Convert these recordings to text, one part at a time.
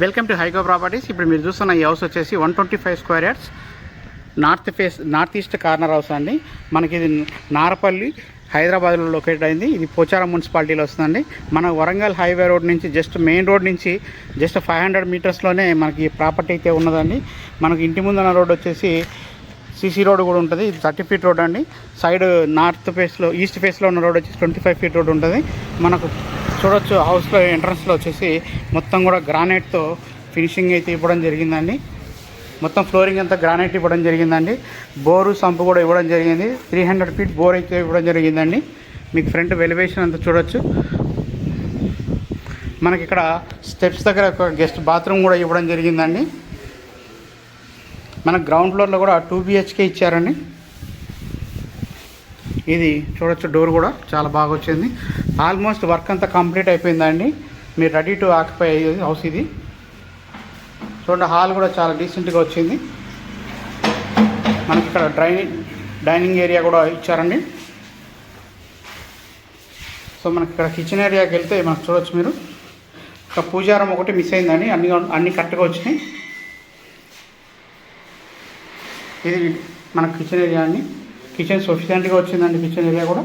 Welcome to హైకో properties. ఇప్పుడు మీరు చూస్తున్న ఈ హౌస్ వచ్చేసి one twenty five square yards. North face north east corner house అండి. మనకి ఇది నారపల్లి హైదరాబాద్లో లొకేట్ అయింది. ఇది పోచారం మున్సిపాలిటీలో వస్తుందండి. మన వరంగల్ హైవే రోడ్ నుంచి జస్ట్ మెయిన్ రోడ్ నుంచి జస్ట్ ఫైవ్ హండ్రెడ్ మీటర్స్లోనే మనకి ఈ ప్రాపర్టీ అయితే ఉన్నదండి. మనకి ఇంటి ముందున్న రోడ్ వచ్చేసి సీసీ రోడ్ కూడా ఉంటుంది. ఇది థర్టీ ఫీట్ రోడ్ అండి. సైడ్ నార్త్ ఫేస్లో ఈస్ట్ ఫేస్లో ఉన్న రోడ్ వచ్చేసి ట్వంటీ ఫైవ్ ఫీట్ రోడ్ ఉంటుంది. మనకు చూడొచ్చు హౌస్లో ఎంట్రన్స్లో వచ్చేసి మొత్తం కూడా గ్రానైట్తో ఫినిషింగ్ అయితే ఇవ్వడం జరిగిందండి. మొత్తం ఫ్లోరింగ్ అంతా గ్రానైట్ ఇవ్వడం జరిగిందండి. బోరు సంపు కూడా ఇవ్వడం జరిగింది. త్రీ హండ్రెడ్ ఫీట్ బోర్ అయితే ఇవ్వడం జరిగిందండి. మీకు ఫ్రంట్ వెలివేషన్ అంతా చూడొచ్చు. మనకి ఇక్కడ స్టెప్స్ దగ్గర ఒక గెస్ట్ బాత్రూమ్ కూడా ఇవ్వడం జరిగిందండి. మన గ్రౌండ్ ఫ్లోర్లో కూడా టూ బిహెచ్కే ఇచ్చారండి. ఇది చూడొచ్చు డోర్ కూడా చాలా బాగా వచ్చింది. ఆల్మోస్ట్ వర్క్ అంతా కంప్లీట్ అయిపోయిందండి. మీరు రెడీ టు ఆక్యుపై అయ్యేది హౌస్ ఇది. చూడండి హాల్ కూడా చాలా డీసెంట్గా వచ్చింది. మనకి ఇక్కడ డ్రైనింగ్ డైనింగ్ ఏరియా కూడా ఇచ్చారండి. సో మనకి ఇక్కడ కిచెన్ ఏరియాకి వెళ్తే మనకు చూడవచ్చు మీరు. ఇక్కడ పూజారం ఒకటి మిస్ అయిందండి. అన్ని అన్ని కరెక్ట్గా వచ్చినాయి. ఇది మన కిచెన్ ఏరియా అండి. కిచెన్ సఫిషియెంట్గా వచ్చిందండి కిచెన్ ఏరియా కూడా.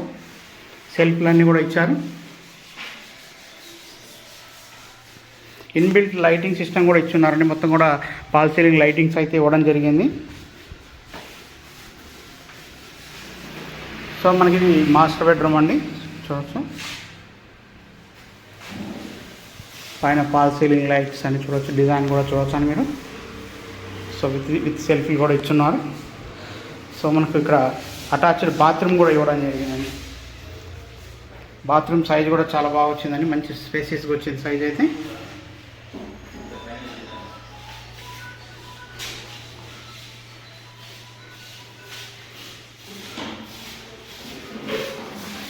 సెల్ఫ్లు అన్నీ కూడా ఇచ్చారు. ఇన్బిల్ట్ లైటింగ్ సిస్టమ్ కూడా ఇచ్చున్నారండి. మొత్తం కూడా పాల్ సీలింగ్ లైటింగ్స్ అయితే ఇవ్వడం జరిగింది. సో మనకి ఇది మాస్టర్ బెడ్రూమ్ అండి. చూడొచ్చు. పైన పాల్ సీలింగ్ లైట్స్ అని చూడొచ్చు. డిజైన్ కూడా చూడవచ్చు అని మీరు. సో విత్ విత్ సెల్ఫీలు కూడా ఇచ్చున్నారు. సో మనకు ఇక్కడ అటాచ్డ్ బాత్రూమ్ కూడా ఇవ్వడం జరిగిందండి. బాత్రూమ్ సైజ్ కూడా చాలా బాగా వచ్చిందండి. మంచి స్పేసెస్గా వచ్చింది సైజ్ అయితే.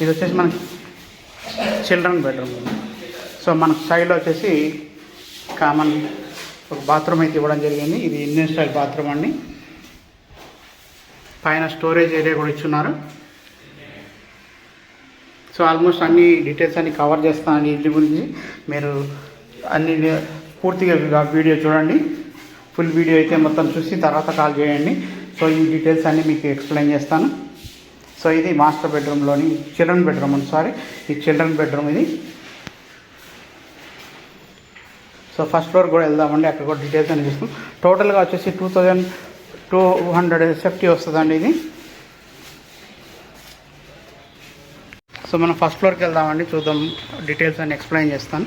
ఇది వచ్చేసి మనకి చిల్డ్రన్ బెడ్రూమ్. సో మనకు సైడ్లో వచ్చేసి కామన్ ఒక బాత్రూమ్ అయితే ఇవ్వడం జరిగింది. ఇది ఇండియన్ స్టైల్ బాత్రూమ్ అండి. పైన స్టోరేజ్ ఏరియా కూడా ఇచ్చున్నారు. సో ఆల్మోస్ట్ అన్ని డీటెయిల్స్ అన్ని కవర్ చేస్తాను ఇంటి గురించి. మీరు అన్ని పూర్తిగా వీడియో చూడండి. ఫుల్ వీడియో అయితే మొత్తం చూసి తర్వాత కాల్ చేయండి. సో ఈ డీటెయిల్స్ అన్నీ మీకు ఎక్స్ప్లెయిన్ చేస్తాను. సో ఇది మాస్టర్ బెడ్రూమ్లోని చిల్డ్రన్ బెడ్రూమ్ సారీ. ఈ చిల్డ్రన్ బెడ్రూమ్ ఇది. సో ఫస్ట్ ఫ్లోర్ కూడా వెళ్దామండి. అక్కడ కూడా డీటెయిల్స్ అని చూస్తాం. టోటల్గా వచ్చేసి two thousand two hundred SFT వస్తుందండి ఇది. సో మనం ఫస్ట్ ఫ్లోర్కి వెళ్దామండి. చూద్దాం డీటెయిల్స్ అని ఎక్స్ప్లెయిన్ చేస్తాను.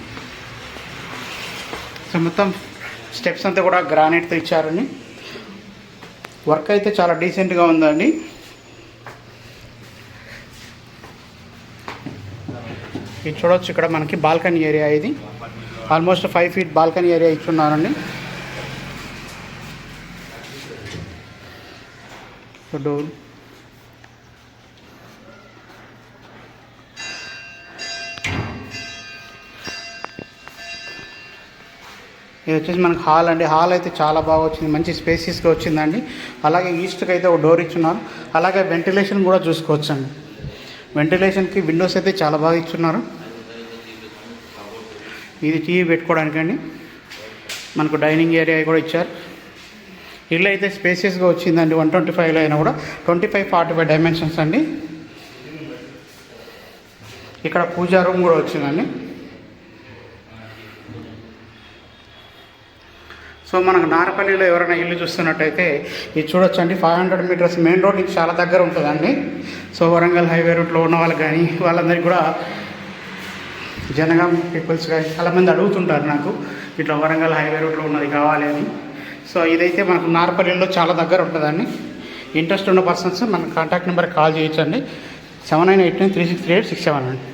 సో మొత్తం స్టెప్స్ అంతా కూడా గ్రానైట్తో ఇచ్చారండి. వర్క్ అయితే చాలా డీసెంట్గా ఉందండి. ఇది చూడొచ్చు ఇక్కడ మనకి బాల్కనీ ఏరియా ఇది. Almost five feet balcony area ఇచ్చున్నానండి door ఇది వచ్చేసి మనకి హాల్ అండి. హాల్ అయితే చాలా బాగా వచ్చింది. మంచి స్పేసెస్గా వచ్చిందండి. అలాగే ఈస్ట్కి అయితే ఒక డోర్ ఇచ్చున్నారు. అలాగే వెంటిలేషన్ కూడా చూసుకోవచ్చండి. వెంటిలేషన్కి విండోస్ అయితే చాలా బాగా ఇచ్చున్నారు. ఇది టీవీ పెట్టుకోవడానికండి మనకు డైనింగ్ ఏరియా కూడా ఇచ్చారు. ఇల్లు అయితే స్పేసియస్గా వచ్చిందండి వన్ ట్వంటీ ఫైవ్లో అయినా కూడా. Twenty five forty five dimensions అండి. ఇక్కడ పూజా రూమ్ కూడా వచ్చిందండి. సో మనకు నారపల్లిలో ఎవరైనా ఇల్లు చూస్తున్నట్టయితే ఇది చూడొచ్చండి. Five hundred meters main road నుంచి చాలా దగ్గర ఉంటుందండి. సో వరంగల్ హైవే రూట్లో ఉన్న వాళ్ళకి కానీ వాళ్ళందరికీ కూడా జనగాం పీపుల్స్ కానీ చాలామంది అడుగుతుంటారు నాకు ఇట్లా వరంగల్ హైవే రోడ్లో ఉన్నది కావాలి అని. సో ఇదైతే మనకు నార్పల్లిలో చాలా దగ్గర ఉంటుందండి. ఇంట్రెస్ట్ ఉన్న పర్సన్స్ మన కాంటాక్ట్ నెంబర్ కాల్ చేయొచ్చండి. Seven nine eight nine three six three eight six seven అండి.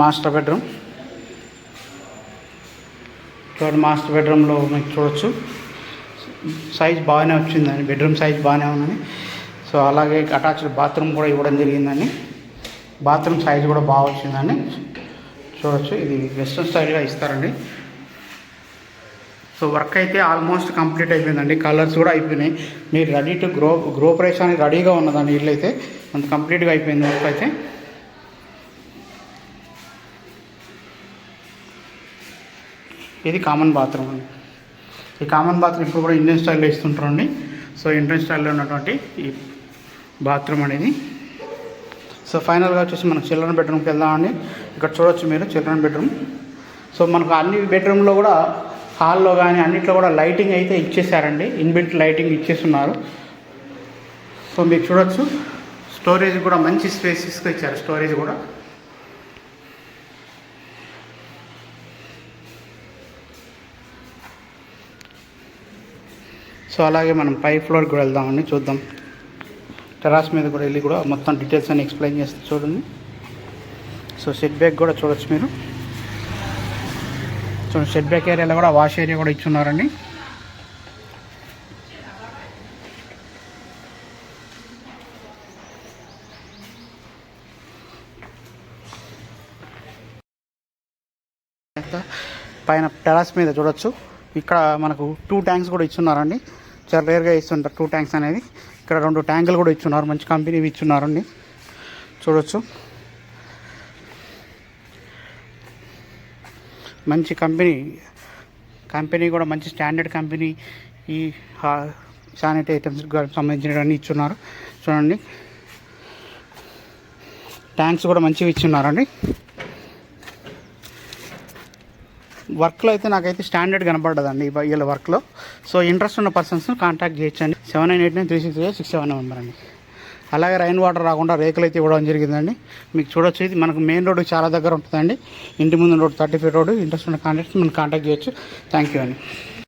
Master bedroom. చూడండి మాస్టర్ బెడ్రూమ్లో మీకు చూడొచ్చు. సైజ్ బాగానే వచ్చిందండి. బెడ్రూమ్ సైజ్ బాగానే ఉందని. సో అలాగే అటాచ్డ్ బాత్రూమ్ కూడా ఇవ్వడం జరిగిందండి. బాత్రూమ్ సైజ్ కూడా బాగా వచ్చిందండి. చూడొచ్చు. ఇది వెస్ట్రన్ స్టైల్గా ఇస్తారండి. సో వర్క్ అయితే ఆల్మోస్ట్ కంప్లీట్ అయిపోయిందండి. కలర్స్ కూడా అయిపోయినాయి. మీరు రెడీ టు గ్రో గ్రో అని రెడీగా ఉన్నదండి ఇల్లు అయితే. అంత కంప్లీట్గా అయిపోయింది వర్క్ అయితే. ఇది కామన్ బాత్రూమ్ అండి. ఈ కామన్ బాత్రూమ్ ఇప్పుడు కూడా ఇండియన్ స్టైల్లో ఇస్తుంటారండి సో ఇండియన్ స్టైల్లో ఉన్నటువంటి ఈ బాత్రూమ్ అనేది. సో ఫైనల్గా వచ్చేసి మనం చిల్డ్రన్ బెడ్రూమ్కి వెళ్దామండి ఇక్కడ చూడొచ్చు మీరు చిల్డ్రన్ బెడ్రూమ్ సో మనకు అన్ని బెడ్రూమ్లో కూడా హాల్లో కానీ అన్నిట్లో కూడా లైటింగ్ అయితే ఇచ్చేసారండి. ఇన్బిల్ట్ లైటింగ్ ఇచ్చేస్తున్నారు. సో మీరు చూడొచ్చు. స్టోరేజ్ కూడా మంచి స్పేసెస్గా ఇచ్చారు. స్టోరేజ్ కూడా. సో అలాగే మనం పై ఫ్లోర్కి కూడా వెళ్దామండి చూద్దాం. టెరాస్ మీద కూడా వెళ్ళి కూడా మొత్తం డీటెయిల్స్ అన్ని ఎక్స్ప్లెయిన్ చేస్తే చూడండి. సో సెట్ బ్యాక్ కూడా చూడొచ్చు మీరు. చూడండి సెట్ బ్యాక్ ఏరియాలో కూడా వాష్ ఏరియా కూడా ఇచ్చున్నారండి. పైన టెరాస్ మీద చూడొచ్చు. ఇక్కడ మనకు టూ ట్యాంక్స్ కూడా ఇచ్చున్నారండి. చాలా రేర్గా ఇస్తుంటారు. టూ ట్యాంక్స్ అనేది. ఇక్కడ రెండు ట్యాంకులు కూడా ఇచ్చున్నారు. మంచి కంపెనీవి ఇచ్చున్నారండి చూడొచ్చు. మంచి కంపెనీ. కంపెనీ కూడా మంచి స్టాండర్డ్ కంపెనీ. ఈ శానిటరీ ఐటమ్స్ సంబంధించినవన్నీ ఇచ్చున్నారు. చూడండి. ట్యాంక్స్ కూడా మంచివి ఇచ్చున్నారండి. వర్క్లో అయితే నాకైతే స్టాండర్డ్ కనపడదండి వీళ్ళ వర్క్లో. సో ఇంట్రెస్ట్ ఉన్న పర్సన్స్ కాంటాక్ట్ చేయొచ్చండి seven nine eight nine three six six seven number అండి. అలాగే రైన్ వాటర్ రాకుండా రేకులు అయితే ఇవ్వడం జరిగిందండి. మీకు చూడొచ్చు ఇది మనకు మెయిన్ రోడ్ చాలా దగ్గర ఉంటుందండి. ఇంటి ముందు road thirty feet road interest ఉన్న కాంటాక్ట్ మనం కాంటాక్ట్ చేయొచ్చు. థ్యాంక్ యూ అండి.